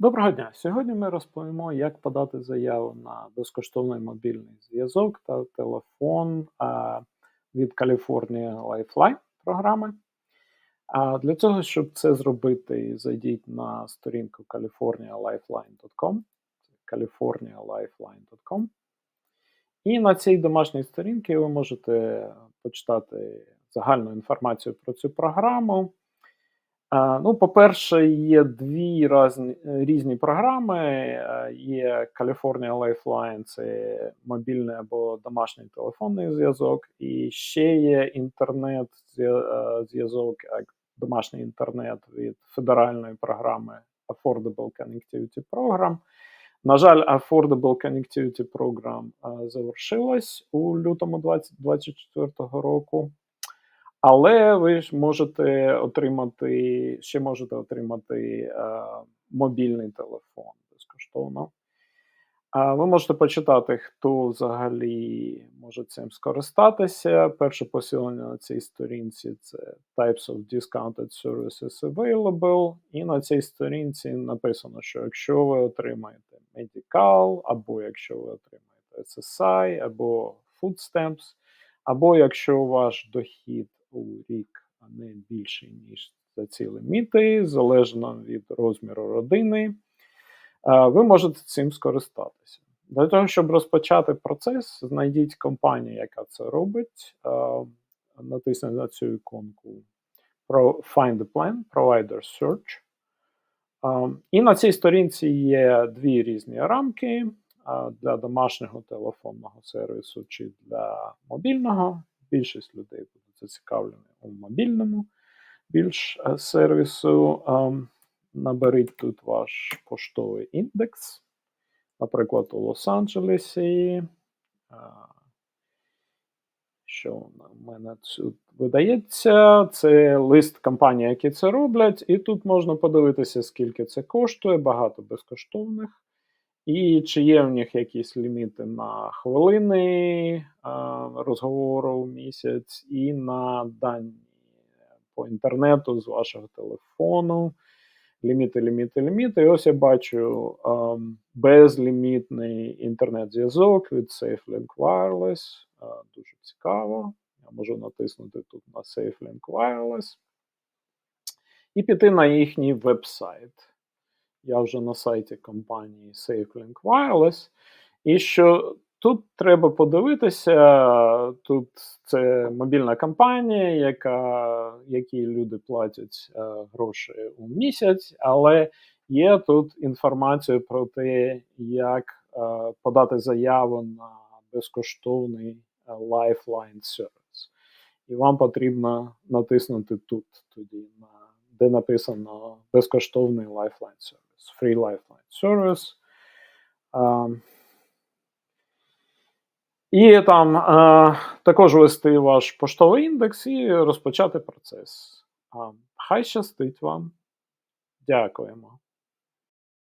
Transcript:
Доброго дня! Сьогодні ми розповімо, як подати заяву на безкоштовний мобільний зв'язок та телефон від California Lifeline програми. А для цього, щоб це зробити, зайдіть на сторінку californialifeline.com californialifeline.com І на цій домашній сторінці ви можете почитати загальну інформацію про цю програму. А, Ну, по-перше, є дві різні, різні програми. Е, Є California Lifeline, це мобільний або домашній телефонний зв'язок, і ще є інтернет-зв'язок, як домашній інтернет від федеральної програми Affordable Connectivity Program. На жаль, Affordable Connectivity Program е, завершилась у лютому 2024 року. Але ви ж можете отримати, ще можете отримати е, мобільний телефон безкоштовно. А ви можете почитати, хто взагалі може цим скористатися. Перше посилення на цій сторінці це Types of Discounted Services Available. І на цій сторінці написано, що якщо ви отримаєте Medical, або якщо ви отримаєте SSI, або Food Stamps, або якщо ваш дохід у рік а не більший, ніж за ці ліміти, залежно від розміру родини, ви можете цим скористатися. Для того, щоб розпочати процес, знайдіть компанію, яка це робить. Натисніть на цю іконку Find a Plan, Provider Search. І на цій сторінці є дві різні рамки для домашнього телефонного сервісу чи для мобільного. Більшість людей зацікавлені у мобільному більш е, сервісу. Наберіть тут ваш поштовий індекс. Наприклад, у Лос-Анджелесі. Що в мене тут видається? Це лист компаній, які це роблять, і тут можна подивитися, скільки це коштує, багато безкоштовних. І чи є в них якісь ліміти на хвилини розговору в місяць, і на дані по інтернету з вашого телефону. Ліміти, ліміти, ліміти. І ось я бачу а, безлімітний інтернет-зв'язок від SafeLink Wireless. А, дуже цікаво. Я можу натиснути тут на SafeLink Wireless і піти на їхній веб-сайт. Я вже на сайті компанії SafeLink Wireless. І що тут треба подивитися, тут це мобільна компанія, яка, якій люди платять е, гроші у місяць, але є тут інформація про те, як е, подати заяву на безкоштовний е, Lifeline сервіс. І вам потрібно натиснути тут, тоді, на, де написано безкоштовний Lifeline сервіс. Free Lifeline Service. Uh, і там uh, також ввести ваш поштовий індекс і розпочати процес. Uh, хай щастить вам. Дякуємо.